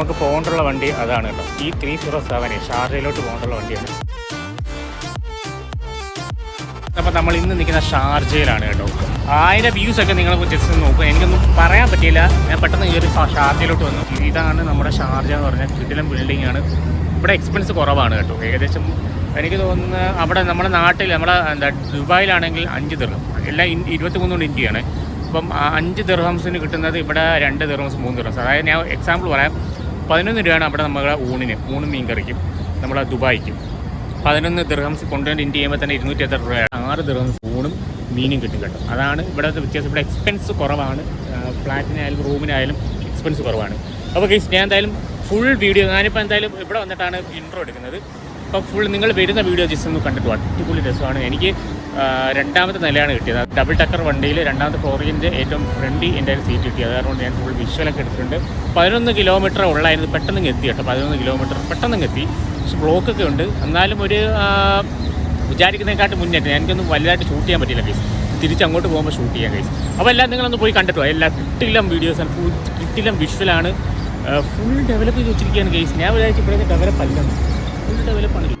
നമുക്ക് പോകേണ്ടുള്ള വണ്ടി അതാണ് കേട്ടോ. ഈ ത്രീ സീറോ സെവൻ ഷാർജയിലോട്ട് പോകേണ്ടുള്ള വണ്ടിയാണ്. അപ്പോൾ നമ്മൾ ഇന്ന് നിൽക്കുന്ന ഷാർജയിലാണ് കേട്ടോ. ആയിരം വ്യൂസ് ഒക്കെ നിങ്ങൾ ജസ്റ്റ് നോക്കും നോക്കുക. എനിക്കൊന്നും പറയാൻ പറ്റിയില്ല. ഞാൻ പെട്ടെന്ന് ഈ ഒരു ഷാർജയിലോട്ട് വന്നു. ഇതാണ് നമ്മുടെ ഷാർജ എന്ന് പറഞ്ഞാൽ കിടിലം ബിൽഡിംഗ് ആണ്. ഇവിടെ എക്സ്പെൻസ് കുറവാണ് കേട്ടോ. ഏകദേശം എനിക്ക് തോന്നുന്ന അവിടെ നമ്മുടെ നാട്ടിൽ നമ്മുടെ എന്താ ദുബായിലാണെങ്കിൽ അഞ്ച് ദിർഹം എല്ലാം ഇൻ- ഇരുപത്തിമൂന്ന് കൊണ്ട് ഇന്ത്യയാണ്. അപ്പം അഞ്ച് ദിർഹംസിന് കിട്ടുന്നത് ഇവിടെ രണ്ട് ദിർഹംസ് മൂന്ന് ദിർഹംസ് അതായത് ഞാൻ എക്സാമ്പിൾ പറയാം. പതിനൊന്ന് രൂപയാണ് അവിടെ നമ്മുടെ ഊണിന് ഊണ് മീൻ കറിക്കും നമ്മളെ ദുബായിക്കും. പതിനൊന്ന് ദിർഹംസ് കൊണ്ടുവന്ന് ഇന്ത്യ ചെയ്യുമ്പോൾ തന്നെ ഇരുന്നൂറ്റി എത്ര രൂപയാണ്. ആറ് ദിർഹംസ് ഊണും മീനും കിട്ടും കേട്ടോ. അതാണ് ഇവിടുത്തെ വ്യത്യാസം. ഇവിടെ എക്സ്പെൻസ് കുറവാണ്. ഫ്ലാറ്റിനായാലും റൂമിനായാലും എക്സ്പെൻസ് കുറവാണ്. അപ്പോൾ ഗൈസ് ഞാൻ എന്തായാലും ഫുൾ വീഡിയോ ഞാനിപ്പോൾ എന്തായാലും ഇവിടെ വന്നിട്ടാണ് ഇൻട്രോ എടുക്കുന്നത്. അപ്പോൾ ഫുൾ നിങ്ങൾ വരുന്ന വീഡിയോ ജസ്റ്റ് ഒന്ന് കണ്ടിട്ട് അടിപൊളി രസമാണ്. എനിക്ക് രണ്ടാമത്തെ നിലയാണ് കിട്ടിയത്. ഡബിൾ ടക്കർ വണ്ടിയിൽ രണ്ടാമത്തെ ഫ്ലോറിന്റെ ഏറ്റവും ഫ്രണ്ടി എന്റെ ഒരു സീറ്റ് കിട്ടിയത് അതുകൊണ്ട് ഞാൻ ഫുൾ വിഷ്വലൊക്കെ എടുത്തിട്ടുണ്ട്. പതിനൊന്ന് കിലോമീറ്റർ ഉള്ളായിരുന്നു. പെട്ടെന്ന് എത്തി കേട്ടോ. പതിനൊന്ന് കിലോമീറ്റർ പെട്ടെന്ന് എത്തി. പക്ഷെ ബ്ലോക്കൊക്കെ ഉണ്ട്. എന്നാലും ഒരു വിചാരിക്കുന്നതിനെക്കാട്ട് മുന്നേറ്റം എനിക്കൊന്നും വലുതായിട്ട് ഷൂട്ട് ചെയ്യാൻ പറ്റില്ല കേസ് തിരിച്ച് അങ്ങോട്ട് പോകുമ്പോൾ ഷൂട്ട് ചെയ്യാൻ കേസ് അപ്പോൾ എല്ലാം നിങ്ങളൊന്ന് പോയി കണ്ടിട്ടോ എല്ലാം കിട്ടില്ല വീഡിയോസാണ് ഫുൾ കിട്ടില്ല വിഷ്വലാണ് ഫുൾ ഡെവലപ്പ് ചെയ്ത് വെച്ചിരിക്കുകയാണ് കേസ് ഞാൻ വിചാരിച്ചു ഇപ്പോഴത്തെ ഡെവലപ്പ് അല്ല.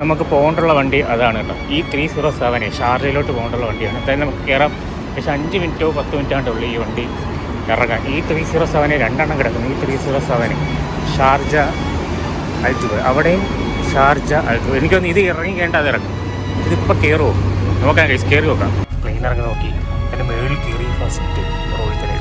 നമുക്ക് പോകേണ്ടുള്ള വണ്ടി അതാണ് കേട്ടോ. ഈ ത്രീ സീറോ സെവൻ ഷാർജയിലോട്ട് പോകേണ്ടുള്ള വണ്ടിയാണ്. എന്തായാലും നമുക്ക് കയറാം പക്ഷേ അഞ്ച് മിനിറ്റോ പത്ത് മിനിറ്റോ ആണ്ടുള്ളൂ ഈ വണ്ടി ഇറങ്ങാൻ. ഈ ത്രീ സീറോ സെവന് രണ്ടെണ്ണം കിടക്കുന്നു. ഈ ത്രീ സീറോ സെവന് ഷാർജ അൽജുബ അവിടെയും ഷാർജ അൽജുബ എനിക്കൊന്ന് ഇത് ഇറങ്ങി കേണ്ട അത് ഇറങ്ങും. ഇതിപ്പോൾ കയറുമോ നോക്കാം കയറി നോക്കാം. പ്ലെയിൻ ഇറങ്ങി നോക്കി. എന്റെ മേളിൽ കയറി ഫസ്റ്റ് റോഡിൽ തന്നെ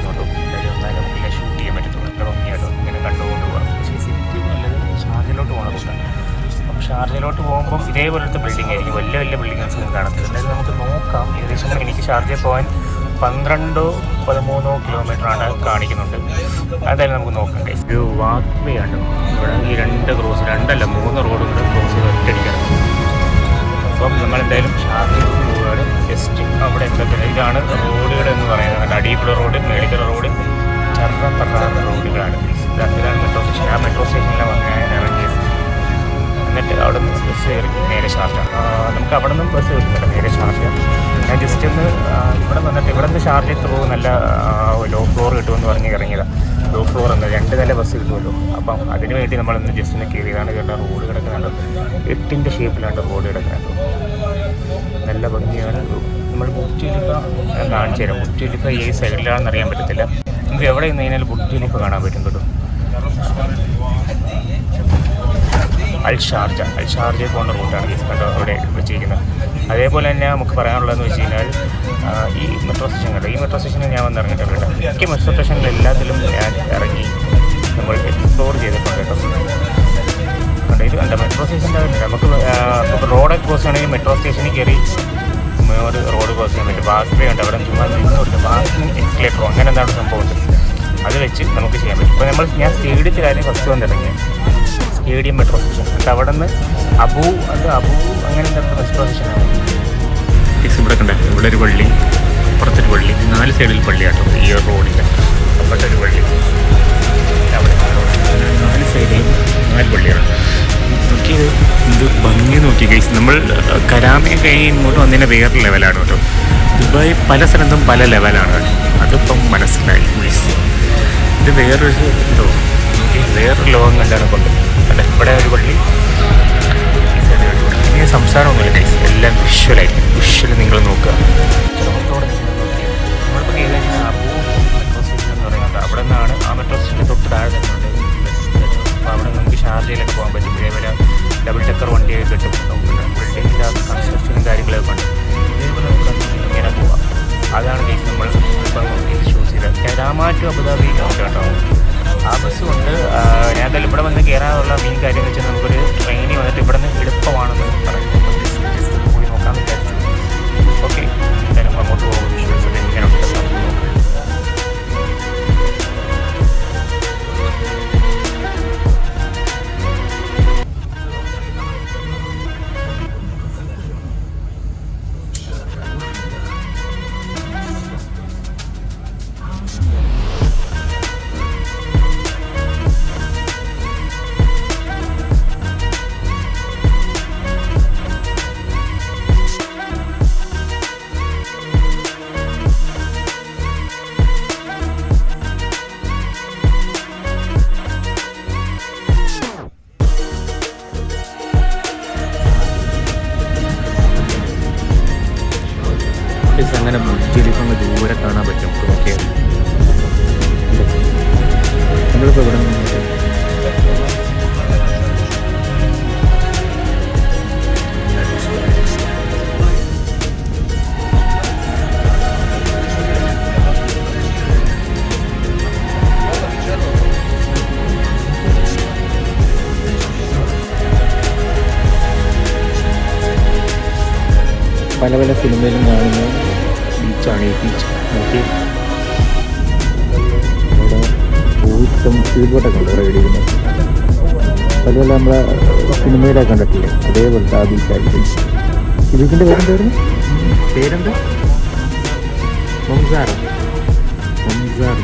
ഷാർജയിലോട്ട് പോകുമ്പോൾ ഇതേപോലത്തെ ബിൽഡിംഗ് ആയിരിക്കും. വലിയ വലിയ ഒന്നും കാണത്തില്ല എന്തായാലും നമുക്ക് നോക്കാം. ഏകദേശം എനിക്ക് ഷാർജയിൽ പോകാൻ പന്ത്രണ്ടോ പതിമൂന്നോ ആണ് കാണിക്കുന്നുണ്ട്. അതായത് നമുക്ക് നോക്കാം. ഒരു വാക്ക് വേ ആണ് ഇവിടെ ഈ രണ്ട് ക്രോസ് രണ്ടല്ല മൂന്ന് റോഡ് കൂടെ ക്രോസ് ചെയ്ത് ഒറ്റയടിക്കണം. അപ്പം നമ്മൾ എന്തായാലും ഷാർജയിലോട്ട് പോവുകയാണ്. ജസ്റ്റ് അവിടെ എന്തൊക്കെ ഇതാണ് റോഡുകൾ എന്ന് പറയുന്നത്. അടിയിലുള്ള റോഡ് മേളിക്കുള്ള റോഡ് ചർറ റോഡുകളാണ് ഇതാണ് മെട്രോ സ്റ്റേഷൻ ആ മെട്രോ സ്റ്റേഷനിലാണ് ഇറങ്ങിയത് എന്നിട്ട് അവിടെ നിന്ന് ബസ് കയറി നേരെ ഷാർജ നമുക്ക് അവിടെ നിന്നും ബസ് കിട്ടുന്നില്ല നേരെ ഷാർജ ഞാൻ ജസ്റ്റ് ഒന്ന് ഇവിടെ വന്നിട്ട് ഇവിടെ നിന്ന് ഷാർജ ത്രൂ നല്ല ലോ ഫ്ലോർ കിട്ടുമെന്ന് പറഞ്ഞ് ഇറങ്ങിയതാണ് ലോ ഫ്ലോർ എന്ന് രണ്ട് നില ബസ് കിട്ടുമല്ലോ. അപ്പം അതിന് വേണ്ടി നമ്മളൊന്ന് ജസ്റ്റ് ഒന്ന് കയറിയതാണ് കേട്ടോ റോഡ് കിടക്കുന്നുണ്ട് എട്ടിന്റെ ഷേപ്പിലാണ് റോഡ് കിടക്കുന്നത് നല്ല ഭംഗിയാണ്. നമ്മൾ ബുറ്റിലിപ്പ ഞാൻ കാണിച്ചു തരാം. ബുറ്റിലിപ്പ ഏത് സൈഡിലാണെന്ന് അറിയാൻ പറ്റത്തില്ല. നമുക്ക് എവിടെ നിന്ന് കഴിഞ്ഞാൽ ബുറ്റിലിപ്പ കാണാൻ പറ്റും കേട്ടോ. അൽ ഷാർജ. അൽ ഷാർജയിൽ പോകുന്ന റൂട്ടാണ് ഈ കണ്ടോ അവിടെ വെച്ചിരിക്കുന്നത്. അതേപോലെ തന്നെ നമുക്ക് പറയാനുള്ളതെന്ന് വെച്ച് കഴിഞ്ഞാൽ ഈ മെട്രോ സ്റ്റേഷൻ കണ്ടോ? ഈ മെട്രോ സ്റ്റേഷനിൽ ഞാൻ വന്ന് ഇറങ്ങിയിട്ടുണ്ട് മിക്ക മെട്രോ സ്റ്റേഷനിൽ എല്ലാത്തിലും ഞാൻ ഇറങ്ങി നമ്മൾ എക്സ്പ്ലോർ ചെയ്തിട്ടുണ്ട് കേട്ടോ. കണ്ടോ? ഇത് കണ്ടോ? മെട്രോ സ്റ്റേഷന്റെ നമുക്ക് റോഡ് റോഡൊക്കെ ക്രോസ് ചെയ്യണമെങ്കിൽ മെട്രോ സ്റ്റേഷനിൽ കയറി ഒരു റോഡ് ക്രോസ് ചെയ്യാൻ പറ്റും. വേ ഉണ്ട്. അവിടെ ചുമ്മാ നിന്നുണ്ട് ബാത്റൂം എക്സ്ലേറ്ററോ അങ്ങനെ എന്താണ് സംഭവം? അത് വെച്ച് നമുക്ക് ചെയ്യാൻ പറ്റും. ഇപ്പോൾ നമ്മൾ ഞാൻ സ്റ്റേഡിയത്തിലായിരുന്നു ഫസ്റ്റ് വന്നിറങ്ങിയത് സ്റ്റേഡിയം മെട്രോ സ്റ്റേഷൻ. എന്നിട്ട് അവിടെ നിന്ന് അബു അത് അബു അങ്ങനെ മെട്രോ സ്റ്റേഷനാണ് ഇവിടെ കണ്ടേ. ഇവിടെ ഒരു പള്ളി. അപ്പുറത്തൊരു പള്ളി. നാല് സൈഡിൽ പള്ളി പള്ളിയാട്ടോ. ഈ ഒരു റോഡിന്റെ അപ്പുറത്തൊരു പള്ളി. അവിടെ നാല് സൈഡിലും നാല് പള്ളിയാണ് നോക്കിയത് ഇത് ഭംഗി നോക്കി ഗൈസ് നമ്മൾ കരാമയെ കഴിഞ്ഞ് ഇങ്ങോട്ട് വന്നതിന്റെ വേറെ ലെവലാണ് കേട്ടോ. ദുബായ് പല സ്ഥലത്തും പല ലെവലാണ് കേട്ടോ. അതിപ്പം മനസ്സിലായി ഇത് വേറൊരു എന്തോ വേറൊരു ലോകം കണ്ടാണ് കൊണ്ട് അല്ല ഇവിടെ ഒരു പള്ളി. ഇനി സംസാരമൊന്നുമില്ല ഗൈസ് എല്ലാം വിഷ്വലായിട്ട് വിഷ്വൽ നിങ്ങൾ നോക്കുക. അവിടെ നിന്നാണ് ആ മെട്രോ സ്റ്റേഷൻ തൊട്ട് താഴെ തന്നെയുണ്ട് അപ്പോൾ അവിടെ നമുക്ക് ഷാർജയിലൊക്കെ പോകാൻ പറ്റും. ഇതേപോലെ ഡബിൾ ടക്കർ വണ്ടിയൊക്കെ കിട്ടും. ബിൽഡിങ്ങിന്റെ കൺസ്ട്രക്ഷനും കാര്യങ്ങളൊക്കെ ഉണ്ട് ഇതേപോലെ നമുക്ക് ഇങ്ങനെ പോവാം. അതാണ് ഗൈസ് നമ്മൾ ഇപ്പം ഇത് ചൂസ് ചെയ്തത്. അബുദാബി കേട്ടോ. ആ ബസ് കൊണ്ട് ഞാൻ എന്തായാലും ഇവിടെ വന്ന് കയറാനുള്ള മെയിൻ കാര്യം വെച്ചാൽ നമുക്കൊരു ട്രെയിനിൽ വന്നിട്ട് ഇവിടെ നിന്ന് എളുപ്പമാണെന്ന് പറയുന്നത്. പല സിനിമയിലും കാണുന്ന. ബീച്ചാണ് ഈ ബീച്ച്. നോക്കി. അവിടെ ബോട്ടും സ്പീഡ് ബോട്ടൊക്കെ ഉണ്ട് ഇവിടെ ചെയ്യുന്നത് പല പല നമ്മളെ സിനിമയിലൊക്കെ കണ്ടിട്ടില്ലേ അതേപോലത്തെ ആ ബീച്ചായിരിക്കും. ഈ ബീച്ചിന്റെ പേരെന്തായിരുന്നു പേരെന്താ? മംസാർ മൊംസാർ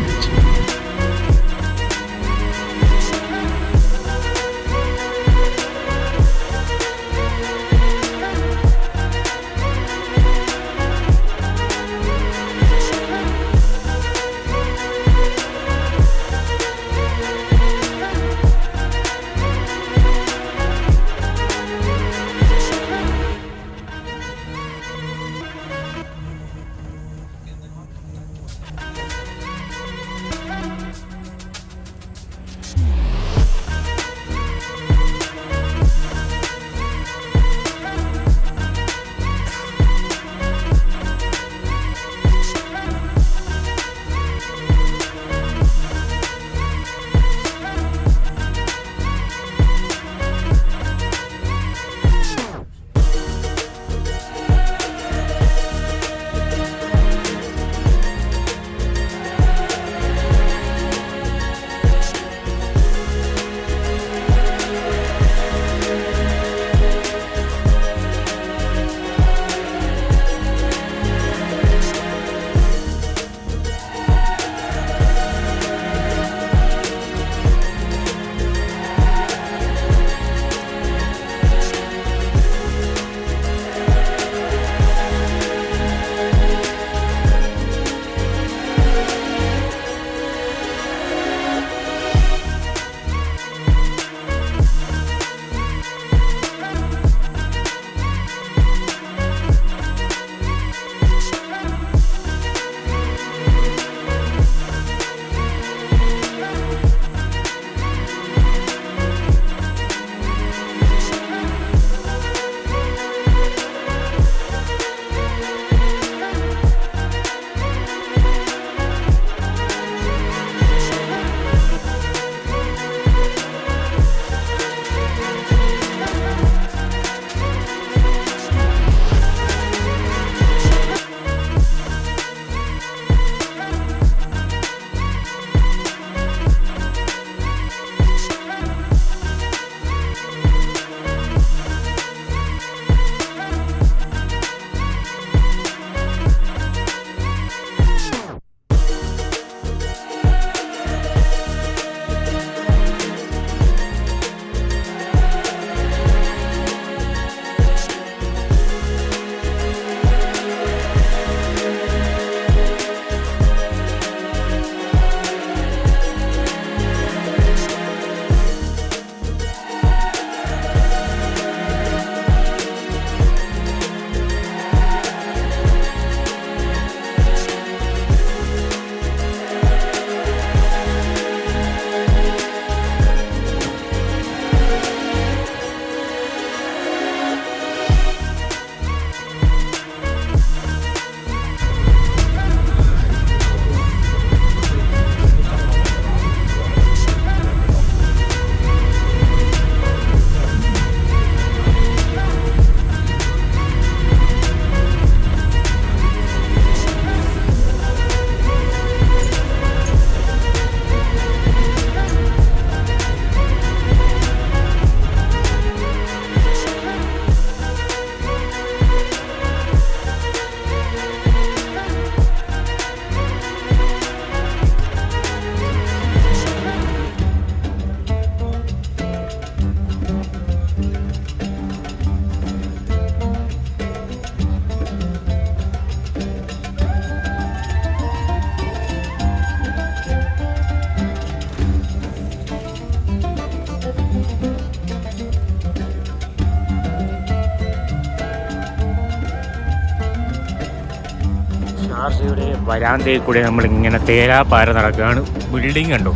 വരാന്തയിൽ കൂടെ നമ്മൾ ഇങ്ങനെ തേരാപ്പാര നടക്കുകയാണ്. ബിൽഡിംഗ് കണ്ടോ?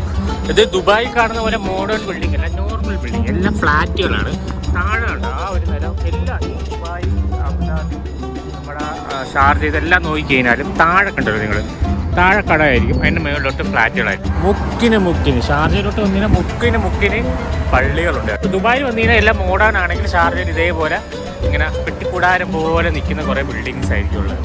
ഇത് ദുബായ് കാണുന്ന പോലെ മോഡേൺ ബിൽഡിംഗ് അല്ല നോർമൽ ബിൽഡിംഗ് എല്ലാം ഫ്ലാറ്റുകളാണ്. താഴെ ആ ഒരു നില. എല്ലാം ദുബായ് അബുദാബി നമ്മുടെ ഷാർജ ഇതെല്ലാം നോക്കിക്കഴിഞ്ഞാലും താഴെ കണ്ടല്ലോ നിങ്ങൾ താഴെ കടയായിരിക്കും. അതിന്റെ മുകളിലോട്ട് ഫ്ലാറ്റുകളായിരിക്കും. മുക്കിന് മുക്കിന് ഷാർജയിലോട്ട് വന്നിങ്ങനെ മുക്കിന് മുക്കിന് പള്ളികളുണ്ട്. ദുബായ് വന്നിങ്ങനെ എല്ലാം മോഡേൺ ആണെങ്കിൽ ഷാർജയിൽ ഇതേപോലെ ഇങ്ങനെ പെട്ടിക്കൂടാരം പോലെ നിൽക്കുന്ന കുറേ ബിൽഡിങ്സ് ആയിരിക്കും ഉള്ളത്.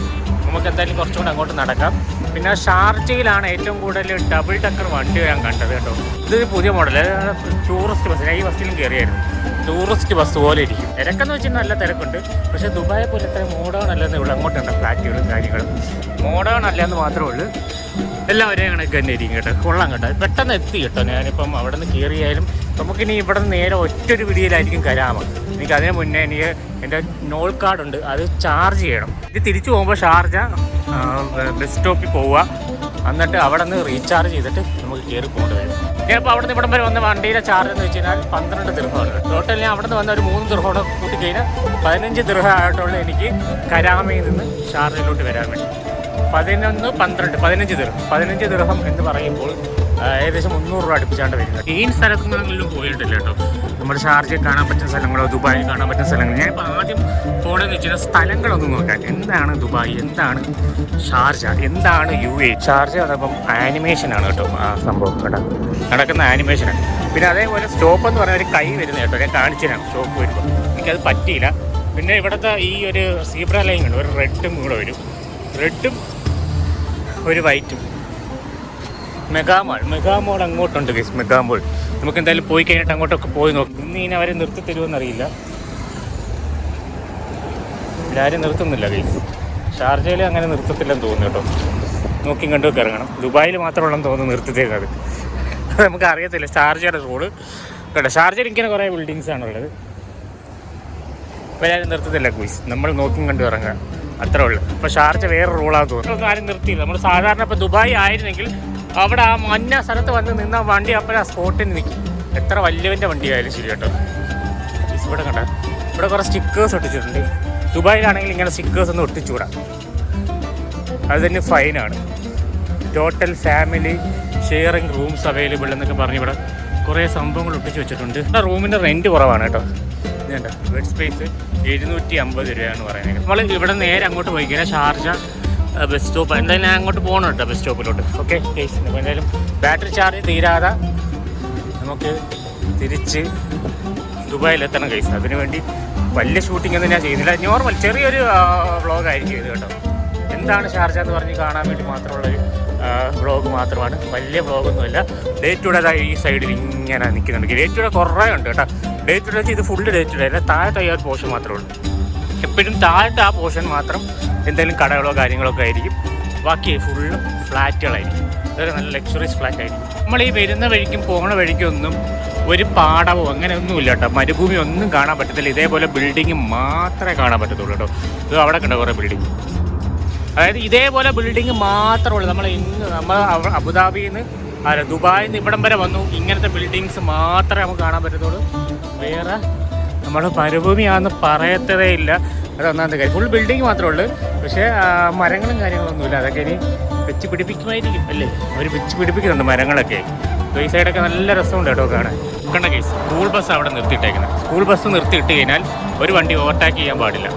നമുക്ക് എന്തായാലും കുറച്ചും കൂടെ അങ്ങോട്ട് നടക്കാം. പിന്നെ ഷാർജയിലാണ് ഏറ്റവും കൂടുതൽ ഡബിൾ ടക്കർ വണ്ടി ഞാൻ കണ്ടത് കേട്ടോ. ഇതൊരു പുതിയ മോഡൽ ടൂറിസ്റ്റ് ബസ്. ഈ ബസ്സിലും കയറിയായിരുന്നു. ടൂറിസ്റ്റ് ബസ് പോലെ ഇരിക്കും. തിരക്കെന്ന് വെച്ചാൽ നല്ല തിരക്കുണ്ട്. പക്ഷേ ദുബായെ പോലെ അത്ര മോഡേൺ അല്ലെന്ന് ഇവിടെ അങ്ങോട്ടുണ്ട് ഫ്ലാറ്റുകളും കാര്യങ്ങളും. മോഡേൺ അല്ലെന്ന് മാത്രമേ ഉള്ളൂ. എല്ലാവരെയും കണക്ക് തന്നെ ഇരിക്കും കേട്ടോ. കൊള്ളാം കേട്ടോ. പെട്ടെന്ന് എത്തി കേട്ടോ. ഞാനിപ്പം അവിടെ നിന്ന് കയറിയാലും നമുക്കിനി ഇവിടെ നിന്ന് നേരെ ഒറ്റൊരു പിടിയിലായിരിക്കും കരാമ. എനിക്ക് അതിന് മുന്നേ എനിക്ക് എന്റെ നോൾ കാർഡുണ്ട് അത് ചാർജ് ചെയ്യണം. ഇത് തിരിച്ചു പോകുമ്പോൾ ഷാർജ ബസ് സ്റ്റോപ്പിൽ പോവുക. എന്നിട്ട് അവിടെ നിന്ന് റീചാർജ് ചെയ്തിട്ട് നമുക്ക് കയറി പോകേണ്ടി വരും. ഞാനിപ്പോൾ അവിടെ നിന്ന് ഇവിടം വരെ വന്ന വണ്ടിയുടെ ചാർജ് എന്ന് വെച്ച് കഴിഞ്ഞാൽ പന്ത്രണ്ട് ദൃഹമാണ്. ടോട്ടൽ ഞാൻ അവിടെ നിന്ന് വന്ന ഒരു മൂന്ന് ദൃഹോടെ കൂട്ടി കഴിഞ്ഞാൽ പതിനഞ്ച് ദൃഹമായിട്ടുള്ള എനിക്ക് കരാമയിൽ നിന്ന് ഷാർജയിലോട്ട് വരാൻ വേണ്ടി. പതിനൊന്ന് പന്ത്രണ്ട് പതിനഞ്ച് ദൃഹം. പതിനഞ്ച് ദൃഹം എന്ന് പറയുമ്പോൾ ഏകദേശം മുന്നൂറ് രൂപ അടുപ്പിച്ചാണ്ട് വരുന്നത്. ഈ സ്ഥലങ്ങളിലും പോയിട്ടില്ല കേട്ടോ. നമ്മുടെ ഷാർജയിൽ കാണാൻ പറ്റുന്ന സ്ഥലങ്ങളോ ദുബായിൽ കാണാൻ പറ്റുന്ന സ്ഥലങ്ങൾ ഇപ്പോൾ ആദ്യം പോകണമെന്ന് വെച്ചാൽ സ്ഥലങ്ങളൊന്നും നോക്കാൻ എന്താണ് ദുബായ്? എന്താണ് ഷാർജ? എന്താണ് യു എ? ഷാർജ അതപ്പം ആനിമേഷനാണ് കേട്ടോ ആ സംഭവം കേട്ടോ നടക്കുന്ന ആനിമേഷനാണ് പിന്നെ അതേപോലെ സ്റ്റോപ്പ് എന്ന് പറഞ്ഞ ഒരു കൈ വരുന്നത് കേട്ടോ ഞാൻ കാണിച്ചു തരാം സ്റ്റോപ്പ് വരുമ്പോൾ എനിക്കത് പറ്റിയില്ല. പിന്നെ ഇവിടുത്തെ ഈ ഒരു സീബ്ര ലൈൻ ഉണ്ട് ഒരു റെഡും കൂടെ വരും. റെഡും ഒരു വൈറ്റും. Mega mall. മെഗാമോൾ അങ്ങോട്ടുണ്ട് ഗൈസ് മെഗാമോൾ. നമുക്ക് എന്തായാലും പോയി കഴിഞ്ഞിട്ട് അങ്ങോട്ടൊക്കെ പോയി നോക്കാം. ഇന്ന് ഇനി അവരെ നിർത്തി തരുമെന്നറിയില്ല എല്ലാവരും നിർത്തുന്നില്ല ഗൈസ് ഷാർജയിൽ അങ്ങനെ നിർത്തത്തില്ലെന്ന് തോന്നുന്നു കേട്ടോ. നോക്കി കണ്ടു ഇറങ്ങണം. ദുബായിൽ മാത്രമുള്ളെന്ന് തോന്നുന്നു നിർത്തിത്തേക്കത് നമുക്ക് അറിയത്തില്ല ഷാർജയുടെ റോഡ് കേട്ടോ ഷാർജയിൽ ഇങ്ങനെ കുറേ ബിൽഡിങ്സ് ആണുള്ളത് എല്ലാവരും നിർത്തത്തില്ല ഗൈസ് നമ്മൾ നോക്കി കണ്ടു ഇറങ്ങുക. അത്രേ ഉള്ളൂ. ഇപ്പോൾ ഷാർജ വേറെ റൂളാണെന്ന് തോന്നുന്നു. ആരും നിർത്തിയില്ല. നമ്മൾ സാധാരണ ഇപ്പോൾ ദുബായ് ആയിരുന്നെങ്കിൽ അവിടെ ആ മഞ്ഞ സ്ഥലത്ത് വന്ന് നിന്ന വണ്ടി അപ്പോൾ ആ സ്പോട്ടിൽ നിൽക്കും എത്ര വലിയവന്റെ വണ്ടി ആയാലും ശരി കേട്ടോ. ഇവിടെ കണ്ട. ഇവിടെ കുറേ സ്റ്റിക്കേഴ്സ് ഒട്ടിച്ചിട്ടുണ്ട്. ദുബായിലാണെങ്കിൽ ഇങ്ങനെ സ്റ്റിക്കേഴ്സ് ഒന്നും ഒട്ടിച്ചുകൂടാ. അത് തന്നെ ഫൈനാണ് total family sharing rooms available എന്നൊക്കെ പറഞ്ഞ് ഇവിടെ കുറേ സംഭവങ്ങൾ ഒട്ടിച്ച് വെച്ചിട്ടുണ്ട്. റൂമിന്റെ റെന്റ് കുറവാണ് കേട്ടോ. ഇതുണ്ട് ബെഡ് സ്പേസ് എഴുന്നൂറ്റി അമ്പത് രൂപയാണ് പറയുന്നത്. നമ്മൾ ഇവിടെ നേരെ അങ്ങോട്ട് പോയി കഴിഞ്ഞാൽ ഷാർജ ബസ് സ്റ്റോപ്പ് എന്തായാലും ഞാൻ അങ്ങോട്ട് പോകണം കേട്ടോ ബസ് സ്റ്റോപ്പിലോട്ട് ഓക്കെ കേസ് എന്തായാലും ബാറ്ററി ചാർജ് തീരാതെ നമുക്ക് തിരിച്ച് ദുബായിലെത്തണം കേസ് അതിനുവേണ്ടി വലിയ ഷൂട്ടിംഗ് ഒന്നും ഞാൻ ചെയ്യുന്നില്ല. നോർമൽ ചെറിയൊരു വ്ളോഗ് ആയിരിക്കും ഇത് കേട്ടോ. എന്താണ് ഷാർജ എന്ന് പറഞ്ഞ് കാണാൻ വേണ്ടി മാത്രമുള്ളൊരു വ്ളോഗ് മാത്രമാണ്. വലിയ വ്ളോഗൊന്നുമല്ല ഡേ ടു ഡേ ഈ സൈഡിൽ ഇങ്ങനെ നിൽക്കുന്നുണ്ട്. ഡേ ടു ഡേ കുറേ ഉണ്ട് കേട്ടോ. ഡേ ടു ഡേ ഇത് ഫുള്ള് ഡേ ടു ഡേ അല്ല താഴെ തയ്യാറ് പോഷൻ മാത്രമേ ഉള്ളൂ. എപ്പോഴും താഴത്തെ ആ പോർഷൻ മാത്രം എന്തെങ്കിലും കടകളോ കാര്യങ്ങളോ ഒക്കെ ആയിരിക്കും. ബാക്കി ഫുള്ള് ഫ്ലാറ്റുകളായിരിക്കും. അതൊരു നല്ല ലക്ഷറീസ് ഫ്ലാറ്റ് ആയിരിക്കും. നമ്മൾ ഈ വരുന്ന വഴിക്കും പോണ വഴിക്കും ഒന്നും ഒരു പാടമോ അങ്ങനെ ഒന്നും ഇല്ല കേട്ടോ. മരുഭൂമി ഒന്നും കാണാൻ പറ്റത്തില്ല. ഇതേപോലെ ബിൽഡിങ് മാത്രമേ കാണാൻ പറ്റത്തുള്ളൂ കേട്ടോ. ഇത് അവിടെ കണ്ട കുറേ ബിൽഡിങ് അതായത് ഇതേപോലെ ബിൽഡിങ് മാത്രമുള്ളൂ. നമ്മൾ ഇന്ന് നമ്മൾ അബുദാബിയിൽ നിന്ന് അല്ല ദുബായിൽ നിന്ന് ഇവിടം വരെ വന്നു. ഇങ്ങനത്തെ ബിൽഡിങ്സ് മാത്രമേ നമുക്ക് കാണാൻ പറ്റത്തുള്ളൂ. വേറെ നമ്മൾ മരുഭൂമിയാണെന്ന് പറയത്തതേ ഇല്ല. അത് ഒന്നാമത്തെ കാര്യം? ഫുൾ ബിൽഡിംഗ് മാത്രമേ ഉള്ളൂ. പക്ഷേ മരങ്ങളും കാര്യങ്ങളൊന്നുമില്ല. അതൊക്കെ ഇനി വെച്ച് പിടിപ്പിക്കുമായിരിക്കും അല്ലേ? അവർ വെച്ച് പിടിപ്പിക്കുന്നുണ്ട് മരങ്ങളൊക്കെ. ഈ സൈഡൊക്കെ നല്ല രസമുണ്ട് കേട്ടോ കാണാൻ. കണ്ട കേസ് സ്കൂൾ ബസ് അവിടെ നിർത്തിയിട്ടേക്കുന്നത് സ്കൂൾ ബസ് നിർത്തിയിട്ട് കഴിഞ്ഞാൽ ഒരു വണ്ടി ഓവർടേക്ക് ചെയ്യാൻ പാടില്ല.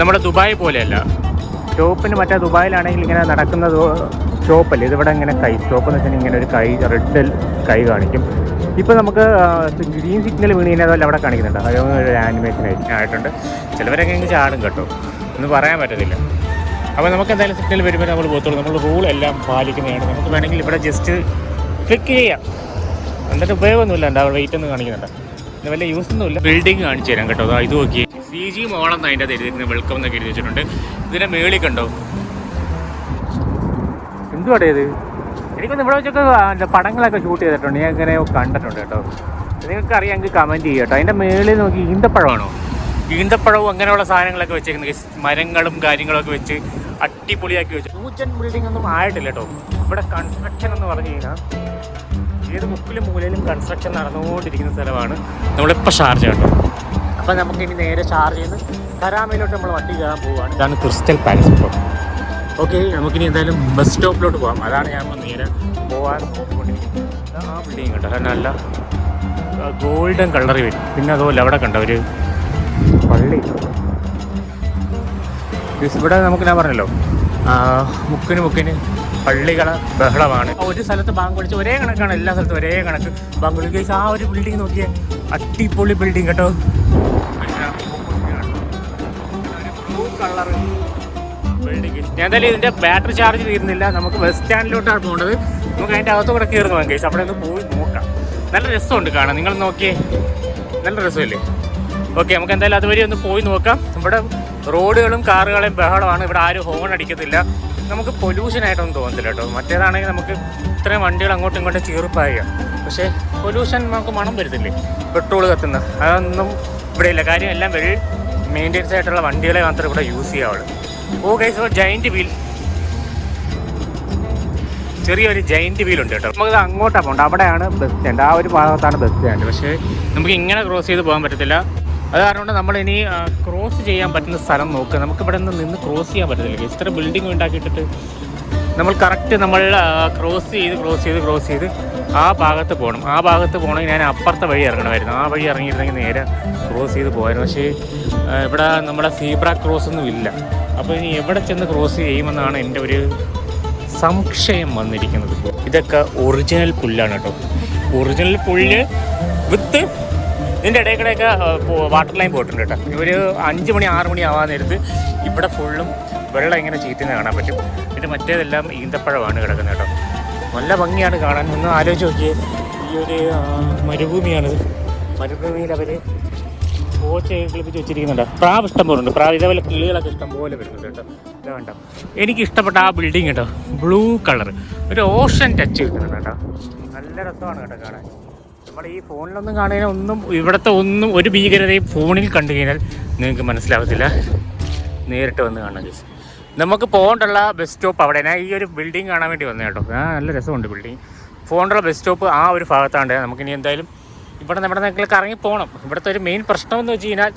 നമ്മുടെ ദുബായ് പോലെയല്ല. ഷോപ്പിന് മറ്റേ ദുബായിലാണെങ്കിൽ ഇങ്ങനെ നടക്കുന്നത് ഷോപ്പല്ലേ? ഇതിവിടെ ഇങ്ങനെ കൈ ഷോപ്പ് എന്ന് വെച്ചാൽ ഇങ്ങനെ ഒരു കൈ റെഡ് കൈ കാണിക്കും. ഇപ്പോൾ നമുക്ക് ഗ്രീൻ സിഗ്നൽ വീണ് കഴിഞ്ഞാൽ അതുപോലെ അവിടെ കാണിക്കുന്നുണ്ട്. അതൊരു ഒരു ആനിമേഷൻ ആയിട്ടുണ്ട്. ചിലവരൊക്കെ ഇങ്ങനെ ചാടും കേട്ടോ. ഒന്നും പറയാൻ പറ്റത്തില്ല. അപ്പോൾ നമുക്ക് എന്തായാലും സിഗ്നൽ വരുമ്പോൾ നമ്മൾ പോകത്തുള്ളൂ. നമ്മൾ റൂൾ എല്ലാം പാലിക്കുന്നതാണ്. നമുക്ക് വേണമെങ്കിൽ ഇവിടെ ജസ്റ്റ് ക്ലിക്ക് ചെയ്യാം. എന്നിട്ട് ഉപയോഗമൊന്നുമില്ല. എന്താ വെയിറ്റ് ഒന്നും കാണിക്കുന്നുണ്ട്. ഇത് വല്ല യൂസ് ഒന്നുമില്ല. ബിൽഡിംഗ് കാണിച്ചു തരാം കേട്ടോ. ദാ ഇത് നോക്കി സി ജി മോളെന്ന് അതിന്റെ അത് വെൽക്കം എന്നൊക്കെ എഴുതി വെച്ചിട്ടുണ്ട്. ഇതിന്റെ മേളിൽ എന്തുവാടേ ഇത്? എനിക്കൊന്ന് ഇവിടെ വെച്ചൊക്കെ പടങ്ങളൊക്കെ ഷൂട്ട് ചെയ്തിട്ടുണ്ട്. ഞാൻ ഇങ്ങനെ കണ്ടിട്ടുണ്ട് കേട്ടോ. നിങ്ങൾക്ക് അറിയാമെങ്കിൽ കമന്റ് ചെയ്യാം കേട്ടോ. അതിന്റെ മേളിൽ നോക്കി ഈന്തപ്പഴമാണോ? ഈന്തപ്പഴവും അങ്ങനെയുള്ള സാധനങ്ങളൊക്കെ വെച്ചേക്കുന്നത്. മരങ്ങളും കാര്യങ്ങളൊക്കെ വെച്ച് അടിപൊളിയാക്കി വെച്ചു. നൂറ്റൻ ബിൽഡിംഗ് ഒന്നും ആയിട്ടില്ല കേട്ടോ. ഇവിടെ കൺസ്ട്രക്ഷൻ എന്ന് പറഞ്ഞു കഴിഞ്ഞാൽ ഏത് മുക്കിലും മൂലയിലും കൺസ്ട്രക്ഷൻ നടന്നുകൊണ്ടിരിക്കുന്ന സ്ഥലമാണ്. നമ്മളിപ്പോൾ ഷാർജ കേട്ടോ. അപ്പം നമുക്ക് ഇനി നേരെ ഷാർജയിൽ ചെയ്ത് കരാമയിലോട്ട് നമ്മൾ വണ്ടി കയറാൻ പോവുകയാണ് ഇതാണ് ക്രിസ്റ്റൽ പാലസ് ഇപ്പോൾ ഓക്കെ നമുക്കിനി എന്തായാലും ബസ് സ്റ്റോപ്പിലോട്ട് പോകാം അതാണ് ഞാൻ നേരെ പോകാൻ നോക്കിക്കൊണ്ടിരിക്കുന്നത്. ആ ബിൽഡിങ് കേട്ടോ നല്ല ഗോൾഡൻ കളർ വരും. പിന്നെ അതുപോലെ അവിടെ കണ്ട? ഒരു പള്ളി. ഇവിടെ നമുക്ക് ഞാൻ പറഞ്ഞല്ലോ മുക്കിന് മുക്കിന് പള്ളികളെ ബഹളമാണ്. ഒരു സ്ഥലത്ത് ബാങ്ക് വിളിച്ച് ഒരേ കണക്കാണ് എല്ലാ സ്ഥലത്തും ഒരേ കണക്ക്. ബാങ്ക് വിളിക്കുക ആ ഒരു ബിൽഡിംഗ് നോക്കിയ അടിപൊളി ബിൽഡിംഗ് കേട്ടോ ബ്ലൂ ഞാൻ എന്തായാലും ഇതിന്റെ ബാറ്ററി ചാർജ് തീരുന്നില്ല. നമുക്ക് ബസ് സ്റ്റാൻഡിലോട്ടാണ് പോകേണ്ടത്. നമുക്ക് അതിന്റെ അകത്തുകൂടെ കയറി നോക്കാം കേസ് അവിടെ ഒന്ന് പോയി നോക്കാം. നല്ല രസമുണ്ട് കാണാൻ. നിങ്ങൾ നോക്കിയേ. നല്ല രസമല്ലേ? ഓക്കെ നമുക്ക് എന്തായാലും അതുവരെ ഒന്ന് പോയി നോക്കാം. ഇവിടെ റോഡുകളും കാറുകളും ബഹളമാണ്. ഇവിടെ ആരും ഹോൺ അടിക്കത്തില്ല. നമുക്ക് പൊല്യൂഷൻ ആയിട്ടൊന്നും തോന്നുന്നില്ല കേട്ടോ. മറ്റേതാണെങ്കിൽ നമുക്ക് ഇത്രയും വണ്ടികൾ അങ്ങോട്ടും ഇങ്ങോട്ടും ചീർപ്പായ പക്ഷേ പൊല്യൂഷൻ നമുക്ക് മണം വരുത്തില്ലേ? പെട്രോൾ കത്തുന്ന. അതൊന്നും ഇവിടെ ഇല്ല കാര്യം എല്ലാം വെൽ മെയിന്റെനൻസ് ആയിട്ടുള്ള വണ്ടികളെ മാത്രമേ ഇവിടെ യൂസ് ചെയ്യാവുള്ളൂ. ഓ ഗൈസ് ജയന്റ് വീൽ ചെറിയൊരു ജയന്റ് വീൽ ഉണ്ട് കേട്ടോ. നമുക്ക് അങ്ങോട്ടാ പോകണ്ട. അവിടെയാണ് ബസ് സ്റ്റാൻഡ് ആ ഒരു ഭാഗത്താണ് ബസ് സ്റ്റാൻഡ് പക്ഷേ നമുക്ക് ഇങ്ങനെ ക്രോസ് ചെയ്ത് പോകാൻ പറ്റത്തില്ല. അത് കാരണം നമ്മൾ ഇനി ക്രോസ് ചെയ്യാൻ പറ്റുന്ന സ്ഥലം നോക്കുക. നമുക്ക് ഇവിടെ നിന്ന് നിന്ന് ക്രോസ് ചെയ്യാൻ പറ്റത്തില്ല ഇത്ര ബിൽഡിംഗ് ഉണ്ടാക്കിയിട്ടിട്ട് നമ്മൾ കറക്റ്റ് നമ്മൾ ക്രോസ് ചെയ്ത് ക്രോസ് ചെയ്ത് ക്രോസ് ചെയ്ത് ആ ഭാഗത്ത് പോകണം. ആ ഭാഗത്ത് പോകണമെങ്കിൽ ഞാൻ അപ്പുറത്തെ വഴി ഇറങ്ങണമായിരുന്നു. ആ വഴി ഇറങ്ങിയിരുന്നെങ്കിൽ നേരെ ക്രോസ് ചെയ്ത് പോകാമായിരുന്നു. പക്ഷേ ഇവിടെ നമ്മുടെ സീബ്ര ക്രോസ് ഒന്നും ഇല്ല. അപ്പോൾ ഇനി എവിടെ ചെന്ന് ക്രോസ് ചെയ്യുമെന്നാണ് എന്റെ ഒരു സംശയം വന്നിരിക്കുന്നത്. ഇതൊക്കെ ഒറിജിനൽ പുല്ലാണ് കേട്ടോ. ഒറിജിനൽ പുല്ല് വിത്ത് ഇതിന്റെ ഇടയിൽ കൂടെയൊക്കെ വാട്ടർ ലൈൻ പോയിട്ടുണ്ട് കേട്ടോ. ഒരു അഞ്ച് മണി ആറ് മണി ആവാൻ നേരത്ത് ഇവിടെ ഫുള്ളും വെള്ളം ഇങ്ങനെ ചീറ്റുന്ന കാണാൻ പറ്റും. ഇത് മറ്റേതെല്ലാം ഈന്തപ്പഴമാണ് കിടക്കുന്നത് കേട്ടോ. നല്ല ഭംഗിയാണ് കാണാൻ. ഒന്ന് ആലോചിച്ച് നോക്കിയേ. ഈ ഒരു മരുഭൂമിയാണിത്. മരുഭൂമിയിൽ അവർ കോച്ച് വെച്ചിരിക്കുന്നുണ്ട്. പ്രാവ് ഇഷ്ടം പോലെ പ്രാവ് ഇതേപോലെ കിളികളൊക്കെ ഇഷ്ടം പോലെ വരുന്നുണ്ട് കേട്ടോ. ഇതാ കണ്ടോ. എനിക്ക് ഇഷ്ടപ്പെട്ട ആ ബിൽഡിംഗ് കേട്ടോ. ബ്ലൂ കളർ ഒരു ഓഷൻ ടച്ച് കിട്ടുന്നുണ്ട് കേട്ടോ. നല്ല രസമാണ് കേട്ടോ കാണാൻ. നമ്മൾ ഈ ഫോണിലൊന്നും കാണുകയാൽ ഒന്നും ഇവിടുത്തെ ഒന്നും ഒരു ഭീകരതയും ഫോണിൽ കണ്ടു കഴിഞ്ഞാൽ നിങ്ങൾക്ക് മനസ്സിലാവത്തില്ല. നേരിട്ട് വന്ന് കാണാം ചേച്ചി നമുക്ക് പോകേണ്ടുള്ള ബസ് സ്റ്റോപ്പ് അവിടെ. ഞാൻ ഈ ഒരു ബിൽഡിംഗ് കാണാൻ വേണ്ടി വന്നു കേട്ടോ. ആ നല്ല രസമുണ്ട് ബിൽഡിംഗ് പോകേണ്ടുള്ള ബസ് സ്റ്റോപ്പ് ആ ഒരു ഭാഗത്താണ് നമുക്കിനി എന്തായാലും ഇവിടെ നമ്മുടെ നിങ്ങൾക്ക് കറങ്ങി പോകണം. ഇവിടുത്തെ ഒരു മെയിൻ പ്രശ്നം എന്ന് വെച്ച് കഴിഞ്ഞാൽ